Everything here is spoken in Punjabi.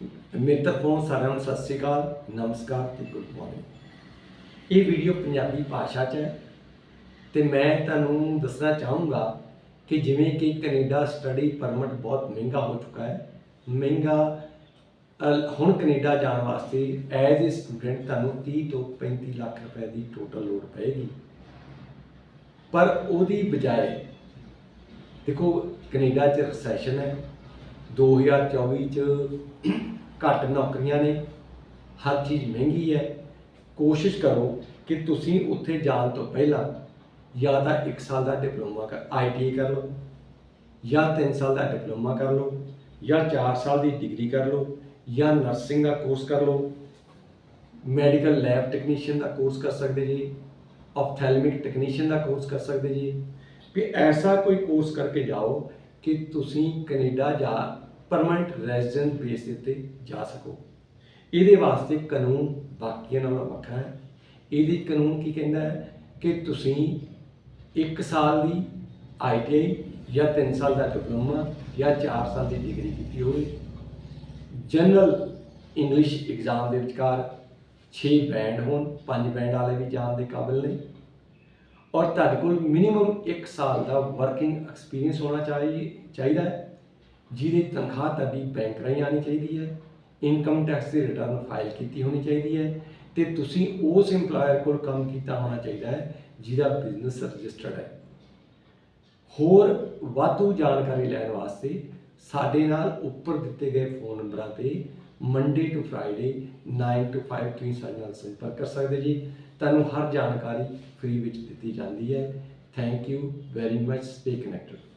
ਮੇਰੇ ਤਰਫੋਂ ਸਾਰਿਆਂ ਨੂੰ ਸਤਿ ਸ੍ਰੀ ਅਕਾਲ, ਨਮਸਕਾਰ ਤੇ ਗੁੱਡ ਮਾਰਨਿੰਗ ਇਹ ਵੀਡੀਓ ਪੰਜਾਬੀ ਭਾਸ਼ਾ 'ਚ ਹੈ ਤੇ ਮੈਂ ਤੁਹਾਨੂੰ ਦੱਸਣਾ ਚਾਹੂੰਗਾ ਕਿ ਜਿਵੇਂ ਕਿ ਕੈਨੇਡਾ ਸਟੱਡੀ ਪਰਮਿਟ ਬਹੁਤ ਮਹਿੰਗਾ ਹੋ ਚੁੱਕਾ ਹੈ। ਮਹਿੰਗਾ ਹੁਣ ਕੈਨੇਡਾ ਜਾਣ ਵਾਸਤੇ ਐਜ਼ ਅ ਸਟੂਡੈਂਟ ਤੁਹਾਨੂੰ 30 ਤੋਂ 35 ਲੱਖ ਰੁਪਏ ਦੀ ਟੋਟਲ ਲੋਡ ਪਏਗੀ। ਪਰ ਉਹਦੀ ਬਜਾਏ ਦੇਖੋ ਕੈਨੇਡਾ 'ਚ ਰੈਸੈਸ਼ਨ ਹੈ। 2024 'ਚ ਘੱਟ ਨੌਕਰੀਆਂ ਨੇ। ਹਰ ਚੀਜ਼ ਮਹਿੰਗੀ ਹੈ। ਕੋਸ਼ਿਸ਼ ਕਰੋ ਕਿ ਤੁਸੀਂ ਉੱਥੇ ਜਾਣ ਤੋਂ ਪਹਿਲਾਂ ਜਾਂ ਤਾਂ 1 ਸਾਲ ਦਾ ਡਿਪਲੋਮਾ ਕਰ ਆਈਟੀਆਈ ਕਰ ਲਓ, ਜਾਂ 3 ਸਾਲ ਦਾ ਡਿਪਲੋਮਾ ਕਰ ਲਓ, ਜਾਂ 4 ਸਾਲ ਦੀ ਡਿਗਰੀ ਕਰ ਲਓ, ਜਾਂ ਨਰਸਿੰਗ ਦਾ ਕੋਰਸ ਕਰ ਲਓ। ਮੈਡੀਕਲ ਲੈਬ ਟੈਕਨੀਸ਼ੀਅਨ ਦਾ ਕੋਰਸ ਕਰ ਸਕਦੇ ਜੀ ਆਪਥੈਲਮਿਕ ਟੈਕਨੀਸ਼ੀਅਨ ਦਾ ਕੋਰਸ ਕਰ ਸਕਦੇ ਜੀ। ਕਿ ਐਸਾ ਕੋਈ ਕੋਰਸ ਕਰਕੇ ਜਾਓ ਕਿ ਤੁਸੀਂ ਕੈਨੇਡਾ ਜਾ ਪਰਮਨੈਂਟ ਰੈਜ਼ੀਡੈਂਟ ਬੇਸ ਦੇ ਉੱਤੇ ਜਾ ਸਕੋ। ਇਹਦੇ ਵਾਸਤੇ ਕਾਨੂੰਨ ਬਾਕੀਆਂ ਨਾਲੋਂ ਵੱਖਰਾ ਹੈ। ਇਹਦੀ ਕਾਨੂੰਨ ਕੀ ਕਹਿੰਦਾ ਹੈ ਕਿ ਤੁਸੀਂ 1 ਸਾਲ ਦੀ ਆਈਟੀਆਈ ਜਾਂ 3 ਸਾਲ ਦਾ ਡਿਪਲੋਮਾ ਜਾਂ 4 ਸਾਲ ਦੀ ਡਿਗਰੀ ਕੀਤੀ ਹੋਵੇ। ਜਨਰਲ ਇੰਗਲਿਸ਼ ਐਗਜ਼ਾਮ ਦੇ ਵਿਚਕਾਰ 6 ਬੈਂਡ ਹੋਣ 5 ਬੈਂਡ ਵਾਲੇ ਵੀ ਜਾਣ ਦੇ ਕਾਬਿਲ ਨੇ। ਔਰ ਤੁਹਾਡੇ ਕੋਲ ਮਿਨੀਮਮ 1 ਸਾਲ ਦਾ ਵਰਕਿੰਗ ਐਕਸਪੀਰੀਅੰਸ ਹੋਣਾ ਚਾਹੀ, ਚਾਹੀਦਾ ਹੈ, ਜਿਹਦੀ ਤਨਖਾਹ ਤੁਹਾਡੀ ਬੈਂਕ ਰਾਹੀਂ ਆਣੀ ਚਾਹੀਦੀ ਹੈ ਇਨਕਮ ਟੈਕਸ ਦੀ ਰਿਟਰਨ ਫਾਈਲ ਕੀਤੀ ਹੋਣੀ ਚਾਹੀਦੀ ਹੈ, ਤੇ ਤੁਸੀਂ ਉਸ EMPLOYER ਕੋਲ ਕੰਮ ਕੀਤਾ ਹੋਣਾ ਚਾਹੀਦਾ ਹੈ, ਜਿਹਦਾ ਬਿਜ਼ਨਸ ਰਜਿਸਟਰਡ ਹੈ। ਹੋਰ ਵਾਧੂ ਜਾਣਕਾਰੀ ਲੈਣ ਵਾਸਤੇ ਸਾਡੇ ਨਾਲ ਉੱਪਰ ਦਿੱਤੇ ਗਏ ਫੋਨ ਨੰਬਰਾਂ ਤੇ ਮੰਡੇ ਟੂ ਫਰਾਈਡੇ 9 ਟੂ 5 ਤੁਸੀਂ ਸਾਡੇ ਨਾਲ ਸੰਪਰਕ ਕਰ ਸਕਦੇ ਜੀ। ਤੁਹਾਨੂੰ ਹਰ ਜਾਣਕਾਰੀ ਫ੍ਰੀ ਵਿੱਚ ਦਿੱਤੀ ਜਾਂਦੀ ਹੈ। Thank you very much stay connected